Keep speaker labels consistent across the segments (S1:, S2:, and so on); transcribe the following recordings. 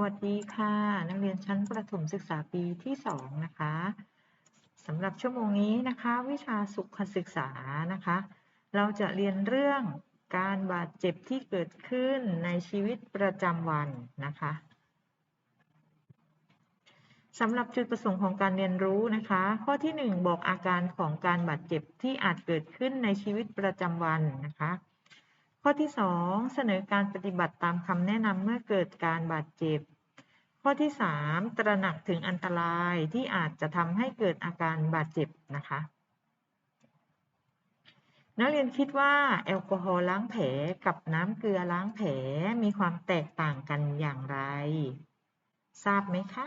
S1: วัสดีค่ะ นักเรียนชั้นประถมศึกษาปีที่2นะคะสำหรับชั่วโมงนี้นะคะ วิชาสุขศึกษานะคะ เราจะเรียนเรื่องการบาดเจ็บที่เกิดขึ้นในชีวิตประจำวันนะคะสำหรับจุดประสงค์ของการเรียนรู้นะคะ ข้อที่ 1 บอกอาการของการบาดเจ็บที่อาจเกิดขึ้นในชีวิตประจำวันนะคะ ข้อที่ 2 เสนอการปฏิบัติตามคำแนะนำเมื่อเกิดการบาดเจ็บ ข้อที่ 3 ตระหนักถึงอันตรายที่อาจจะทำให้เกิดอาการบาดเจ็บนะคะนักเรียนคิดว่าแอลกอฮอล์ล้างแผลกับน้ำเกลือล้างแผลมีความแตกต่างกันอย่างไร ทราบไหมคะ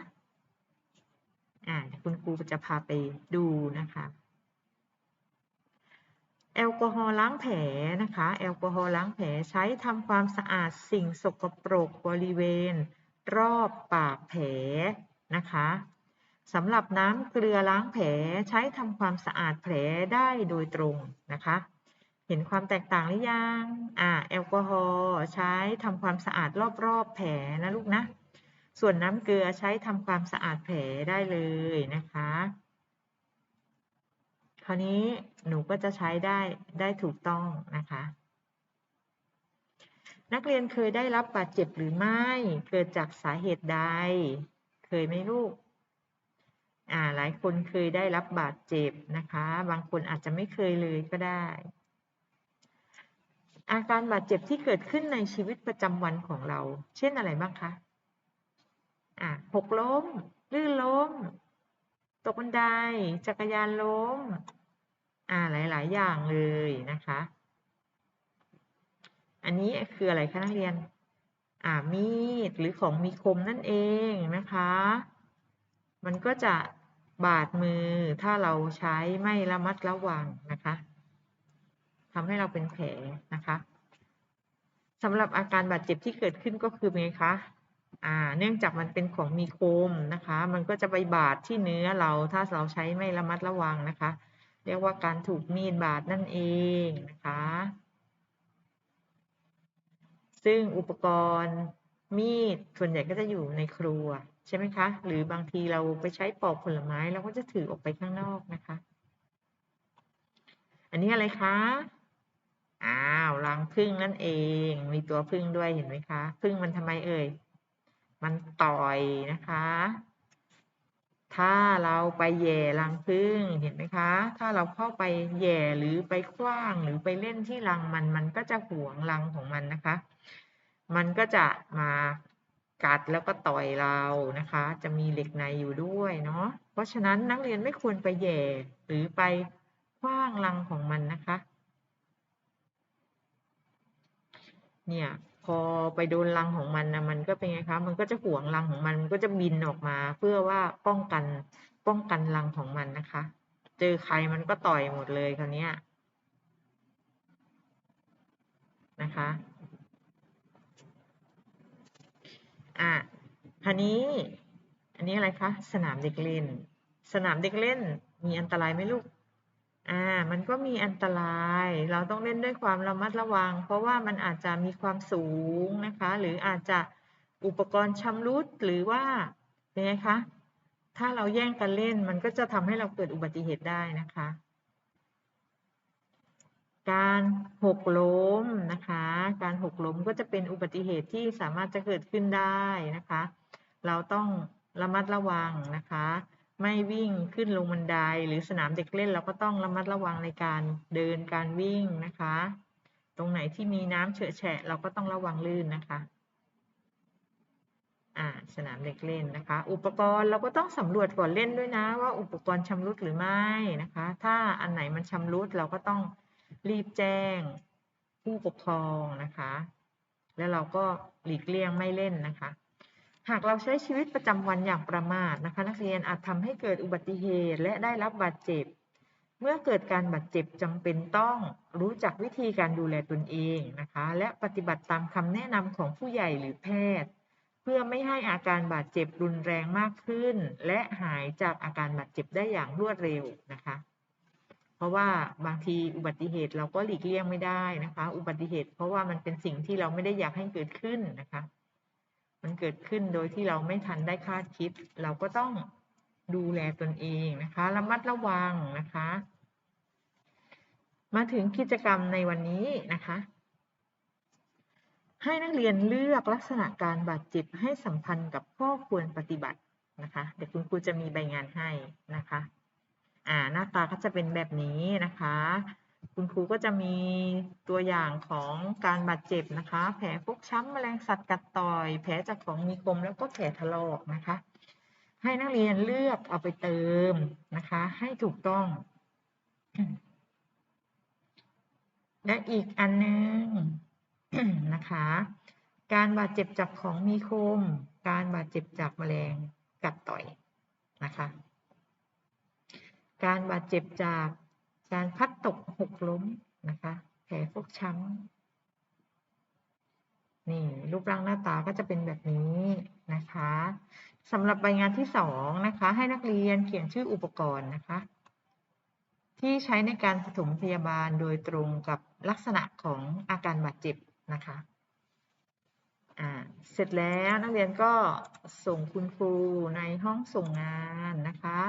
S1: อ่าคุณครูจะพาไปดูนะคะ แอลกอฮอล์ล้างแผลนะคะ แอลกอฮอล์ล้างแผลใช้ทำความสะอาดสิ่งสกปรกบริเวณ รอบปากแผลนะคะสำหรับน้ำเกลือล้างแผลใช้ทำความสะอาดแผลได้โดยตรงนะคะ เห็นความแตกต่างหรือยังอ่าแอลกอฮอล์ใช้ทำความสะอาดรอบๆแผลนะลูกนะ ส่วนน้ำเกลือใช้ทำความสะอาดแผลได้เลยนะคะ คราวนี้หนูก็จะใช้ได้ได้ถูกต้องนะคะ นักเรียนเคยได้รับบาดเจ็บหรือไม่ เกิดจากสาเหตุใด เคยไหมลูกอ่าหลายคนเคยได้รับบาดเจ็บนะคะ บางคนอาจจะไม่เคยเลยก็ได้ อาการบาดเจ็บที่เกิดขึ้นในชีวิตประจำวันของเรา เช่นอะไรบ้างคะอ่าหกล้ม ลื่นล้ม ตกบันได จักรยานล้ม อ่าหลาย ๆ อย่างเลยนะคะ อันนี้คืออะไรคะนักเรียน อ่ามีดหรือของมีคมนั่นเองนะคะ มันก็จะบาดมือถ้าเราใช้ไม่ระมัดระวังนะคะทำให้เราเป็นแผลนะคะสำหรับอาการบาดเจ็บที่เกิดขึ้นก็คือไงคะอ่า เนื่องจากมันเป็นของมีคมนะคะ มันก็จะไปบาดที่เนื้อเราถ้าเราใช้ไม่ระมัดระวังนะคะ เรียกว่าการถูกมีดบาดนั่นเองนะคะ ซึ่งอุปกรณ์มีดส่วนใหญ่ก็จะอยู่ในครัวใช่ไหมคะ หรือบางทีเราไปใช้ปอกผลไม้เราก็จะถือออกไปข้างนอกนะคะ อันนี้อะไรคะอ้าวรังผึ้งนั่นเอง มีตัวผึ้งด้วยเห็นไหมคะผึ้งมันทำไมเอ่ย มันต่อยนะคะ ถ้าเราไปแย่รังผึ้งเห็นไหมคะ ถ้าเราเข้าไปแย่หรือไปคว้างหรือไปเล่นที่รังมัน มันก็จะหวงรังของมันนะคะ มันก็จะมากัดแล้วก็ต่อยเรานะคะ จะมีเหล็กในอยู่ด้วยเนาะ เพราะฉะนั้นนักเรียนไม่ควรไปแย่หรือไปคว้างรังของมันนะคะ เนี่ย พอไปโดนรังของมันนะมันก็เป็นไงคะ มันก็จะห่วงรังของมัน มันก็จะบินออกมา เพื่อว่าป้องกันป้องกันรังของมันนะคะ เจอใครมันก็ต่อยหมดเลยคราวนี้นะคะอะคราวนี้ อันนี้อะไรคะ สนามเด็กเล่น สนามเด็กเล่น มีอันตรายไหมลูก อ่ามันก็มีอันตราย เราต้องเล่นด้วยความระมัดระวัง เพราะว่ามันอาจจะมีความสูงนะคะ หรืออาจจะอุปกรณ์ชำรุด หรือว่าเป็นไงคะ ถ้าเราแย่งกันเล่น มันก็จะทำให้เราเกิดอุบัติเหตุได้นะคะ การหกล้มนะคะ การหกล้มก็จะเป็นอุบัติเหตุที่สามารถจะเกิดขึ้นได้นะคะ เราต้องระมัดระวังนะคะ ไม่วิ่งขึ้นลงบันไดหรือสนามเด็กเล่นเราก็ต้องระมัดระวังในการเดินการวิ่งนะคะ ตรงไหนที่มีน้ำเฉอะแฉะเราก็ต้องระวังลื่นนะคะอ่าสนามเด็กเล่นนะคะ อุปกรณ์เราก็ต้องสำรวจก่อนเล่นด้วยนะ ว่าอุปกรณ์ชำรุดหรือไม่นะคะ ถ้าอันไหนมันชำรุดเราก็ต้องรีบแจ้งผู้ปกครองนะคะ แล้วเราก็หลีกเลี่ยงไม่เล่นนะคะ หากเราใช้ชีวิตประจำวันอย่างประมาทนะคะ นักเรียนอาจทำให้เกิดอุบัติเหตุและได้รับบาดเจ็บ เมื่อเกิดการบาดเจ็บจำเป็นต้องรู้จักวิธีการดูแลตนเองนะคะ และปฏิบัติตามคำแนะนำของผู้ใหญ่หรือแพทย์ เพื่อไม่ให้อาการบาดเจ็บรุนแรงมากขึ้น และหายจากอาการบาดเจ็บได้อย่างรวดเร็วนะคะ เพราะว่าบางทีอุบัติเหตุเราก็หลีกเลี่ยงไม่ได้นะคะ อุบัติเหตุ เพราะว่ามันเป็นสิ่งที่เราไม่ได้อยากให้เกิดขึ้นนะคะ มันเกิดขึ้นโดยที่เราไม่ทันได้คาดคิด เราก็ต้องดูแลตนเองนะคะ ระมัดระวังนะคะ มาถึงกิจกรรมในวันนี้นะคะ ให้นักเรียนเลือกลักษณะการบาดเจ็บให้สัมพันธ์กับข้อควรปฏิบัตินะคะเดี๋ยวคุณครูจะมีใบงานให้นะคะ อ่าหน้าตาก็จะเป็นแบบนี้นะคะ คุณครูก็จะมีตัวอย่างของการบาดเจ็บนะคะ แผลฟกช้ำแมลงสัตว์กัดต่อย แผลจากของมีคมแล้วก็แผลถลอกนะคะ ให้นักเรียนเลือกเอาไปเติมนะคะ ให้ถูกต้อง และอีกอันหนึงนะคะ การบาดเจ็บจากของมีคม การบาดเจ็บจากแมลงกัดต่อยนะคะ การบาดเจ็บจาก การพัดตกหกล้มนะคะ แผลฟกช้ำนี่รูปร่างหน้าตาก็จะเป็นแบบนี้นะคะสำหรับใบงานที่สองนะคะ ให้นักเรียนเขียนชื่ออุปกรณ์นะคะ ที่ใช้ในการปฐมพยาบาลโดยตรงกับลักษณะของอาการบาดเจ็บนะคะอ่าเสร็จแล้วนักเรียนก็ส่งคุณครูในห้องส่งงานนะคะ